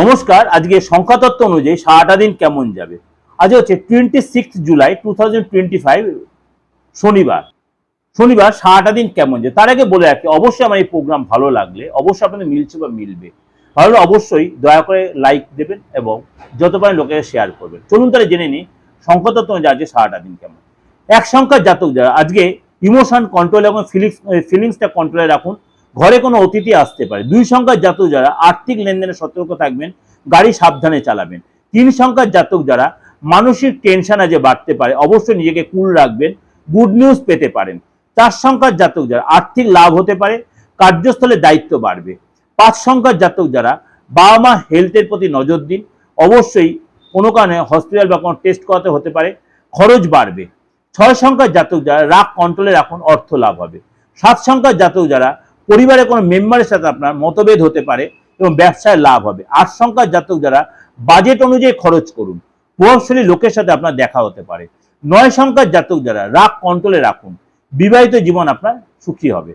নমস্কার, আজকে সংখ্যাতত্ত্ব অনুযায়ী সারাটা দিন কেমন যাবে? আজ হচ্ছে twenty six July two thousand twenty five শনিবার। শনিবার সারাটা দিন কেমন যায় তার আগে বলে রাখি, অবশ্যই আমার এই প্রোগ্রাম ভালো লাগলে, অবশ্যই আপনাদের মিলছে বা মিলবে। ভালো অবশ্যই দয়া করে লাইক দেবেন এবং যত পারেন লোকেরা শেয়ার করবেন। চলুন তাহলে জেনে নিই সংখ্যাতত্ত্ব অনুযায়ী আজকে সারাটা দিন কেমন। এক সংখ্যার জাতক যারা, আজকে ইমোশন কন্ট্রোল এবং ফিলিংস ফিলিংসটা কন্ট্রোলে রাখুন। ঘরে কোনো অতিথি আসতে পারে। দুই সংখ্যার জাতক যারা আর্থিক লেনদেনে সতর্ক থাকবেন, গাড়ি সাবধানে চালাবেন। তিন সংখ্যার জাতক যারা মানসিক টেনশন আজ বাড়তে পারে, অবশ্যই নিজেকে কুল রাখবেন গুড নিউজ পেতে পারেন। চার সংখ্যার জাতক যারা আর্থিক লাভ হতে পারে, কার্যস্থলে দায়িত্ব বাড়বে। পাঁচ সংখ্যার জাতক যারা বাবা মা হেলথের প্রতি নজর দিন, অবশ্যই কোনো কারণে হসপিটাল বা কোনো টেস্ট করাতে হতে পারে, খরচ বাড়বে। ছয় সংখ্যার জাতক যারা রাগ কন্ট্রোলে রাখুন, অর্থ লাভ হবে। সাত সংখ্যার জাতক যারা পরিবারের কোনো মেম্বারের সাথে আপনার মতভেদ হতে পারে এবং ব্যবসায় লাভ হবে। আট সংখ্যার জাতক যারা বাজেট অনুযায়ী খরচ করুন। প্রভাবশালী লোকের সাথে আপনার দেখা হতে পারে। নয় সংখ্যার জাতক যারা, রাগ কন্ট্রোলে রাখুন। বিবাহিত জীবন আপনার সুখী হবে।